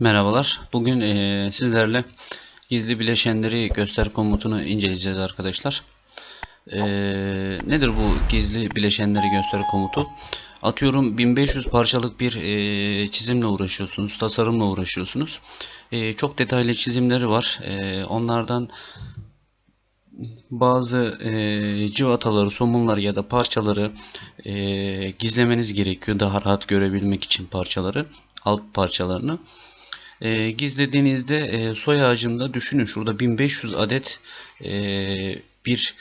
Merhabalar. Bugün eee, sizlerle gizli bileşenleri göster komutunu inceleyeceğiz arkadaşlar. Eee, nedir bu gizli bileşenleri göster komutu? Atıyorum 1500 parçalık bir eee, çizimle uğraşıyorsunuz, tasarımla uğraşıyorsunuz. Eee, çok detaylı çizimleri var. Eee, onlardan bazı eee cıvataları, somunları ya da parçaları eee, gizlemeniz gerekiyor daha rahat görebilmek için parçaları, alt parçalarını. E, gizlediğinizde e, soy ağacında düşünün şurada 1500 adet e, bir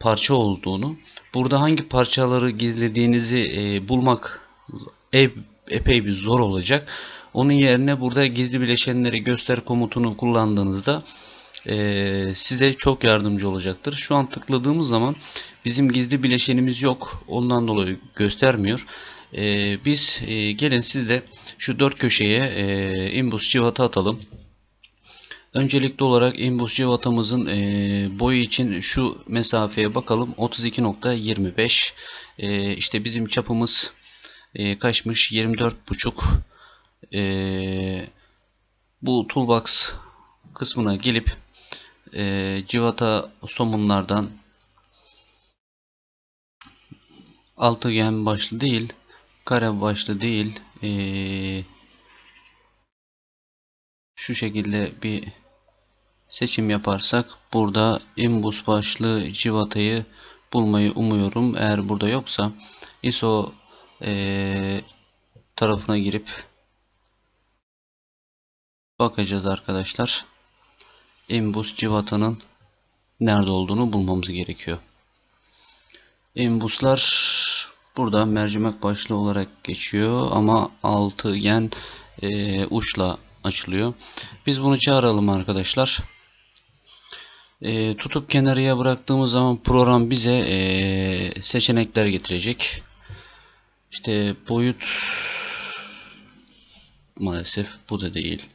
parça olduğunu. Burada hangi parçaları gizlediğinizi e, bulmak e, epey bir zor olacak. Onun yerine burada gizli bileşenleri göster komutunu kullandığınızda e, size çok yardımcı olacaktır. Şu an tıkladığımız zaman bizim gizli bileşenimiz yok. Ondan dolayı göstermiyor. E, biz e, gelin siz de şu dört köşeye e, imbus civata atalım. Öncelikli olarak imbus civatamızın e, boyu için şu mesafeye bakalım. 32.25 e, işte bizim çapımız e, kaçmış? 24.5 e, bu toolbox kısmına gelip e, civata somunlardan altıgen başlı değil kare başlı değil e, şu şekilde bir seçim yaparsak burada imbus başlı civatayı bulmayı umuyorum. Eğer burada yoksa ISO e, tarafına girip bakacağız arkadaşlar. Imbus civatanın nerede olduğunu bulmamız gerekiyor. Imbuslar burada mercimek başlı olarak geçiyor ama altıgen e, uçla açılıyor. Biz bunu çağıralım arkadaşlar. E, tutup kenarıya bıraktığımız zaman program bize e, seçenekler getirecek. İşte boyut maalesef bu da değil.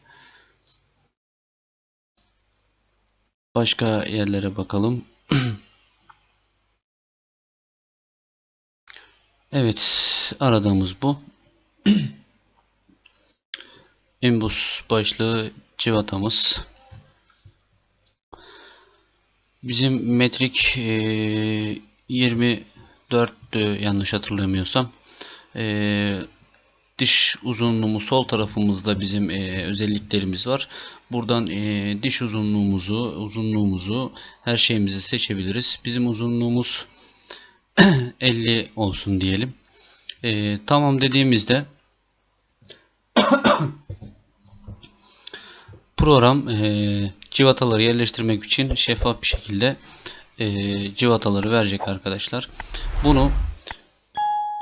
Başka yerlere bakalım. evet, aradığımız bu. Imbus başlığı civatamız. Bizim metrik e, 24'tü yanlış hatırlamıyorsam. E, diş uzunluğumuz sol tarafımızda bizim e, özelliklerimiz var. Buradan e, diş uzunluğumuzu, uzunluğumuzu, her şeyimizi seçebiliriz. Bizim uzunluğumuz 50 olsun diyelim. E, tamam dediğimizde program e, civataları yerleştirmek için şeffaf bir şekilde e, civataları verecek arkadaşlar. Bunu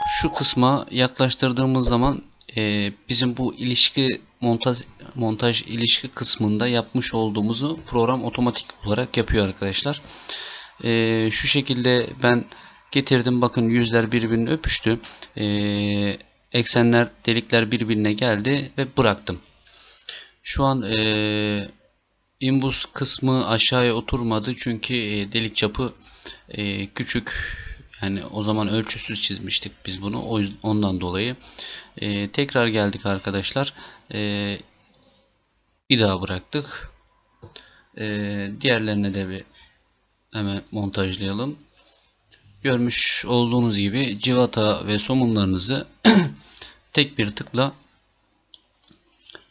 şu kısma yaklaştırdığımız zaman e, bizim bu ilişki montaj montaj ilişki kısmında yapmış olduğumuzu program otomatik olarak yapıyor arkadaşlar. E, şu şekilde ben getirdim bakın yüzler birbirine öpüştü. E, eksenler delikler birbirine geldi ve bıraktım. Şu an e, imbus kısmı aşağıya oturmadı çünkü e, delik çapı e, küçük. Yani o zaman ölçüsüz çizmiştik biz bunu o yüzden ondan dolayı. E, tekrar geldik arkadaşlar. E, bir daha bıraktık. E, diğerlerine de bir hemen montajlayalım görmüş olduğunuz gibi civata ve somunlarınızı tek bir tıkla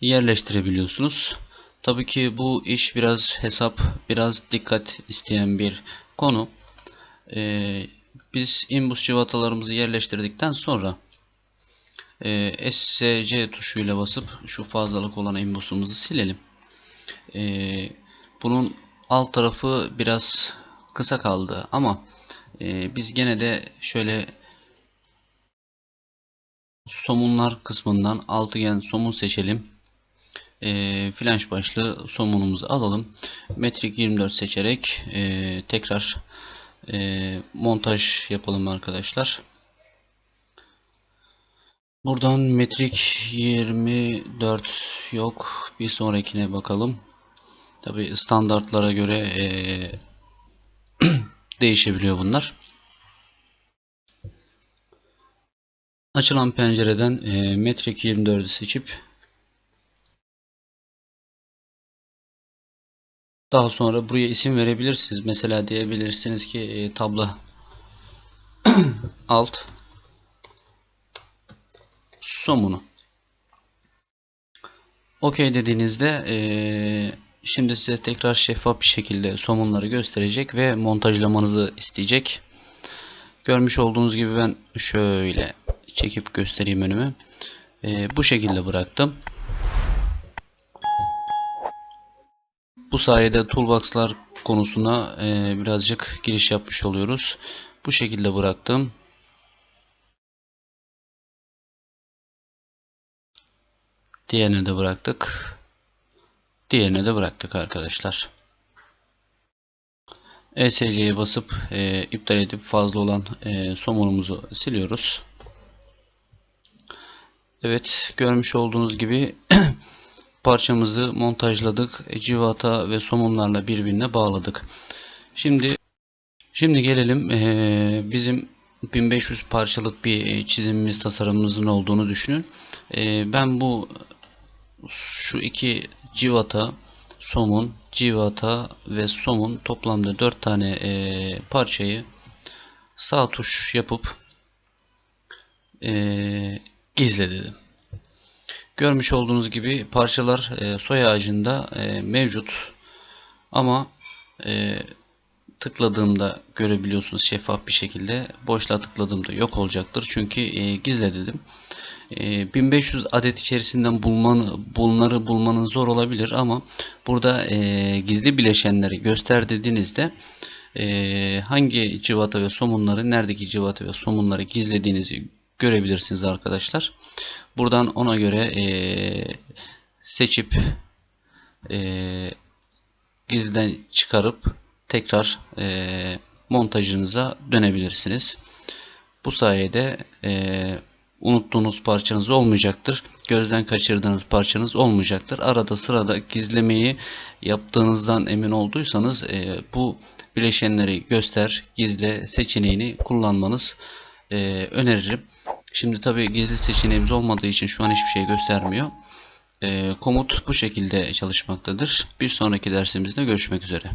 yerleştirebiliyorsunuz. Tabii ki bu iş biraz hesap, biraz dikkat isteyen bir konu. Ee, biz imbus civatalarımızı yerleştirdikten sonra e, SC tuşuyla basıp şu fazlalık olan imbusumuzu silelim. E, bunun alt tarafı biraz kısa kaldı ama e, biz gene de şöyle somunlar kısmından altıgen somun seçelim. E, flanş başlı somunumuzu alalım. Metrik 24 seçerek e, tekrar e, montaj yapalım arkadaşlar. Buradan metrik 24 yok. Bir sonrakine bakalım. Tabi standartlara göre e, değişebiliyor bunlar. Açılan pencereden e, metrik 24'ü seçip daha sonra buraya isim verebilirsiniz. Mesela diyebilirsiniz ki e, tabla alt somunu. OK dediğinizde e, şimdi size tekrar şeffaf bir şekilde somunları gösterecek ve montajlamanızı isteyecek. Görmüş olduğunuz gibi ben şöyle çekip göstereyim önüme. E, bu şekilde bıraktım. Bu sayede toolbox'lar konusuna e, birazcık giriş yapmış oluyoruz. Bu şekilde bıraktım. Diğerini de bıraktık. Diğerini de bıraktık arkadaşlar. ESC'ye basıp e, iptal edip fazla olan e, somunumuzu siliyoruz. Evet görmüş olduğunuz gibi parçamızı montajladık. E, civata ve somunlarla birbirine bağladık. Şimdi şimdi gelelim e, bizim 1500 parçalık bir çizimimiz tasarımımızın olduğunu düşünün. E, ben bu şu iki civata somun, civata ve somun toplamda 4 tane e, parçayı sağ tuş yapıp e, gizle dedim. Görmüş olduğunuz gibi parçalar e, soy ağacında e, mevcut ama e, tıkladığımda görebiliyorsunuz şeffaf bir şekilde. Boşluğa tıkladığımda yok olacaktır. Çünkü e, gizle dedim. E, 1500 adet içerisinden bulman, bunları bulmanız zor olabilir ama burada e, gizli bileşenleri göster dediğinizde e, hangi civata ve somunları, neredeki civata ve somunları gizlediğinizi görebilirsiniz arkadaşlar. Buradan ona göre e, seçip e, gizliden çıkarıp tekrar e, montajınıza dönebilirsiniz. Bu sayede e, unuttuğunuz parçanız olmayacaktır. Gözden kaçırdığınız parçanız olmayacaktır. Arada sırada gizlemeyi yaptığınızdan emin olduysanız e, bu bileşenleri göster, gizle seçeneğini kullanmanız e, öneririm. Şimdi tabi gizli seçeneğimiz olmadığı için şu an hiçbir şey göstermiyor. E, komut bu şekilde çalışmaktadır. Bir sonraki dersimizde görüşmek üzere.